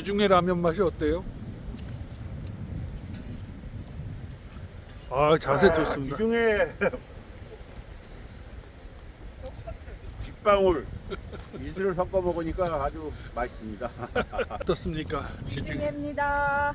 지중해 라면 맛이 어때요? 아 자세 좋습니다. 기중에 빗방울 이슬을 섞어 먹으니까 아주 맛있습니다. 어떻습니까? 지중해. 지중해입니다.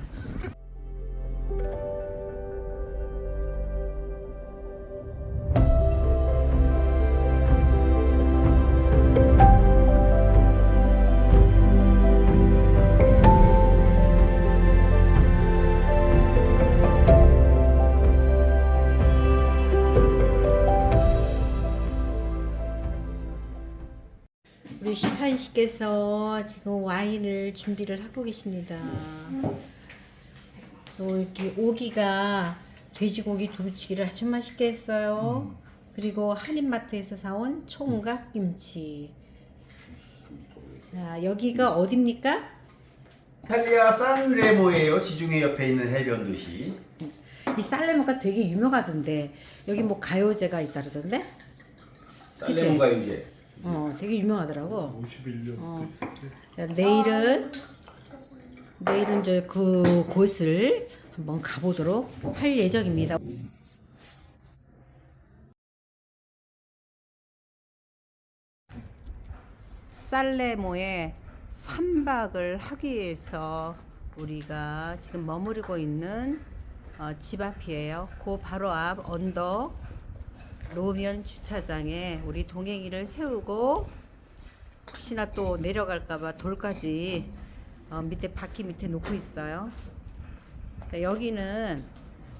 슈판 씨께서 지금 와인을 준비를 하고 계십니다. 또 이렇게 오기가 돼지고기 두부치기를 아주 맛있게 했어요. 그리고 한인마트에서 사온 총각 김치. 자, 여기가 어딥니까? 이탈리아 산레모예요. 지중해 옆에 있는 해변 도시. 이 살레모가 되게 유명하던데 여기 뭐 가요제가 있다 그러던데? 산레모가 이제 어, 되게 유명하더라고. 51년. 어. 자, 내일은 내일은 저그 곳을 한번 가보도록 할 예정입니다. 살레모에 3박을 하기 위해서 우리가 지금 머무르고 있는 어, 집 앞이에요. 그 바로 앞 언덕 노면 주차장에 우리 동행이를 세우고 혹시나 또 내려갈까봐 돌까지 어, 밑에 바퀴 밑에 놓고 있어요. 그러니까 여기는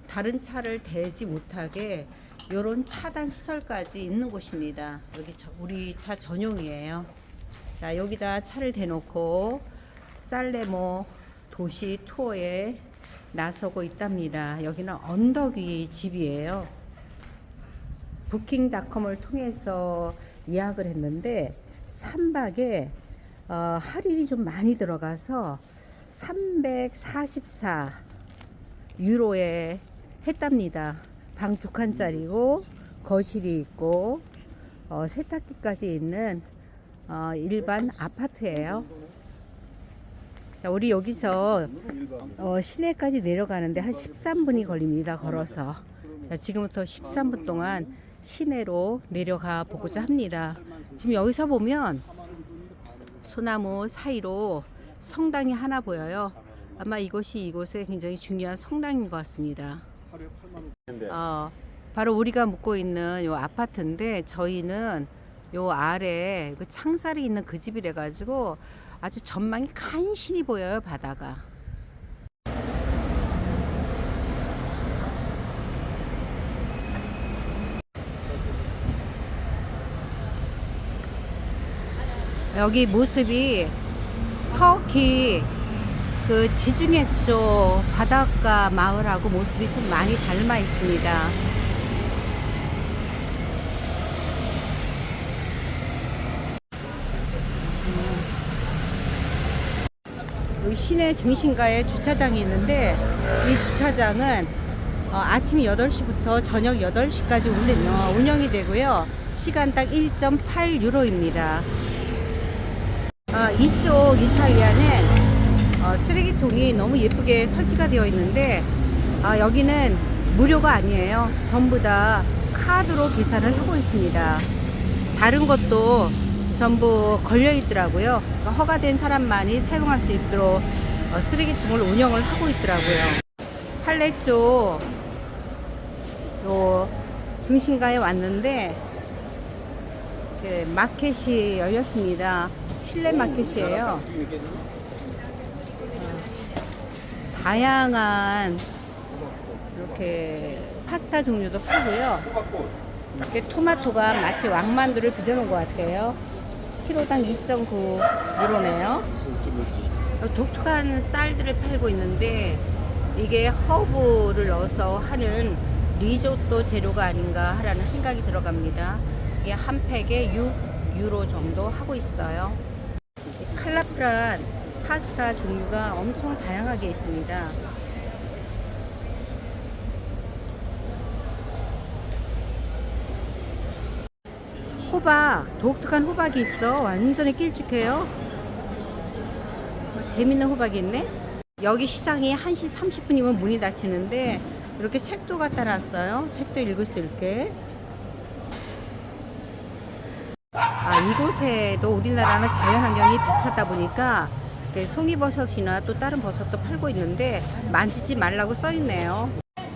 다른 차를 대지 못하게 이런 차단 시설까지 있는 곳입니다. 여기 저, 우리 차 전용이에요. 자 여기다 차를 대놓고 살레모 도시 투어에 나서고 있답니다. 여기는 언덕 위 집이에요. 부킹닷컴을 통해서 예약을 했는데 3박에 어, 할인이 좀 많이 들어가서 344 유로에 했답니다. 방 두 칸짜리고 거실이 있고 어, 세탁기까지 있는 어, 일반 아파트예요. 자, 우리 여기서 어, 시내까지 내려가는데 한 13분이 걸립니다. 걸어서. 자, 지금부터 13분 동안 시내로 내려가 보고자 합니다. 지금 여기서 보면 소나무 사이로 성당이 하나 보여요. 아마 이곳이 이곳의 굉장히 중요한 성당인 것 같습니다. 어, 바로 우리가 묵고 있는 요 아파트인데 저희는 요 아래 그 창살이 있는 그 집이래 가지고 아주 전망이 간신히 보여요 바다가. 여기 모습이 터키 그 지중해 쪽 바닷가 마을하고 모습이 좀 많이 닮아 있습니다. 여기 시내 중심가에 주차장이 있는데 이 주차장은 어, 아침 8시부터 저녁 8시까지 운행, 어, 운영이 되고요. 시간당 1.8유로입니다. 아, 이쪽 이탈리아는 어, 쓰레기통이 너무 예쁘게 설치가 되어 있는데 아, 여기는 무료가 아니에요. 전부 다 카드로 계산을 하고 있습니다. 다른 것도 전부 걸려 있더라고요. 그러니까 허가된 사람만이 사용할 수 있도록 어, 쓰레기통을 운영을 하고 있더라고요. 팔레 쪽요 중심가에 왔는데 그 마켓이 열렸습니다. 실내 마켓이에요. 다양한 이렇게 파스타 종류도 팔고요. 이렇게 토마토가 마치 왕만두를 빚어놓은 것 같아요. 키로당 2.9 유로네요. 독특한 쌀들을 팔고 있는데 이게 허브를 넣어서 하는 리조또 재료가 아닌가 하라는 생각이 들어갑니다. 이게 한 팩에 6 유로 정도 하고 있어요. 이 칼라프란 파스타 종류가 엄청 다양하게 있습니다. 호박, 독특한 호박이 있어. 완전히 길쭉해요. 어, 재밌는 호박이 있네. 여기 시장이 1시 30분이면 문이 닫히는데 이렇게 책도 갖다 놨어요. 책도 읽을 수 있게. 아, 이곳에도 우리나라는 자연환경이 비슷하다 보니까 송이버섯이나 또 다른 버섯도 팔고 있는데 만지지 말라고 써 있네요.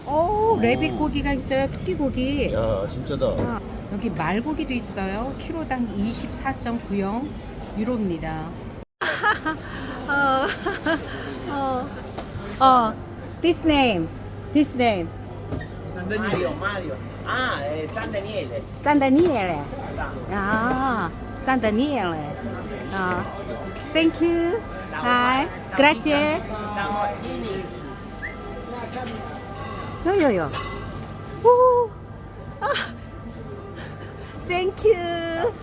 오, 레빗 고기가 있어요. 토끼 고기. 야 진짜다. 아, 여기 말고기도 있어요. 키로당 24.90 유로입니다. 어, 어, 어, this name, this name, Mario, Mario. Ah, è San Daniele. San Daniele. 아, San Daniele. 아, thank you. Hi, grazie. 요요요. 오, 아, thank you.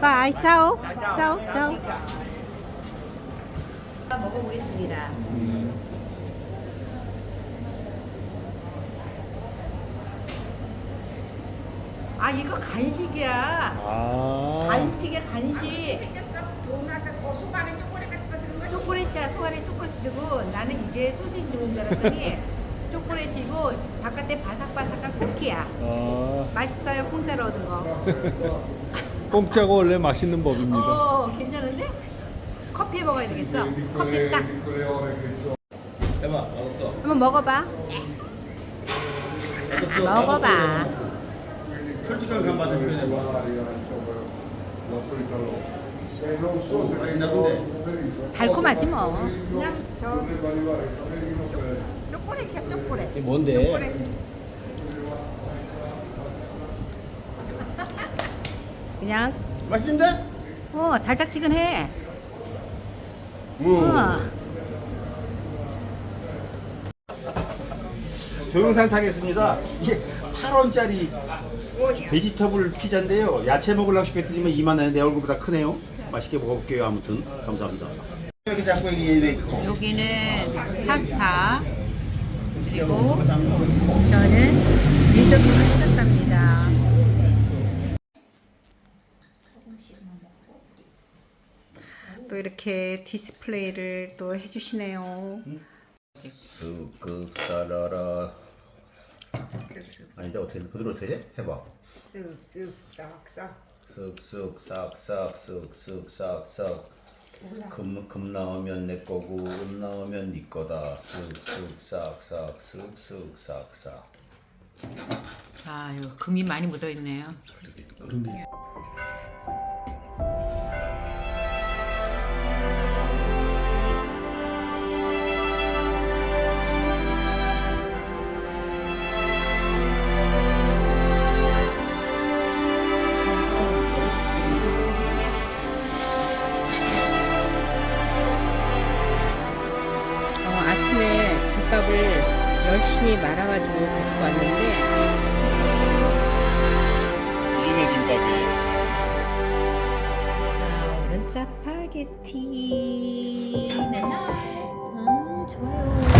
Bye, ciao. ciao. ciao. 아 이거 간식이야. 아. 간식이야 간식. 생겼어? 도넛, 거 속안에 초콜릿 같은 거 들은 거 초콜릿이야 소안에 초콜릿 들고 나는 이게 소시지 들어온 줄 알았더니 초콜릿이고 바깥에 바삭바삭한 쿠키야. 아. 맛있어요 공짜로 얻은 거. 공짜가 원래 맛있는 법입니다. 어 괜찮은데? 커피 먹어야 되겠어. 커피 딱. 해봐 맛없어. 한번 먹어봐. 먹어봐. 솔직한 간맛을 표현해봐. 맛있나 본데. 달콤하지 뭐. 그냥 저 초콜릿이야 초콜릿 이게 뭔데? 초콜릿 그냥 맛있는데? 어 달짝지근해. 음. 어. 동영상 타겠습니다. 이게 8원짜리 베지터블 피자인데요. 야채 먹으려고 시켰더니만 이만해. 내 얼굴보다 크네요. 맛있게 먹어볼게요. 아무튼 감사합니다. 여기 자꾸 있고. 여기는 파스타 그리고 저는 리조또를 시켰답니다. 또 이렇게 디스플레이를 또 해주시네요. 쓱쓱 싸라라. 아닌데 어떻게 그대로 어떻게 돼? 세봐. 쓱쓱 싹싹 쓱쓱 싹싹 쓱쓱 싹싹. 금, 금 나오면 내 거고 은 나오면 네 거다. 쓱쓱 싹싹 쓱쓱 싹싹. 아유 금이 많이 묻어 있네요. 어, 열심히 말아가지고 가지고 왔는데 이게 김밥이에요. 아, 오른 짜파게티. 아, 좋아요.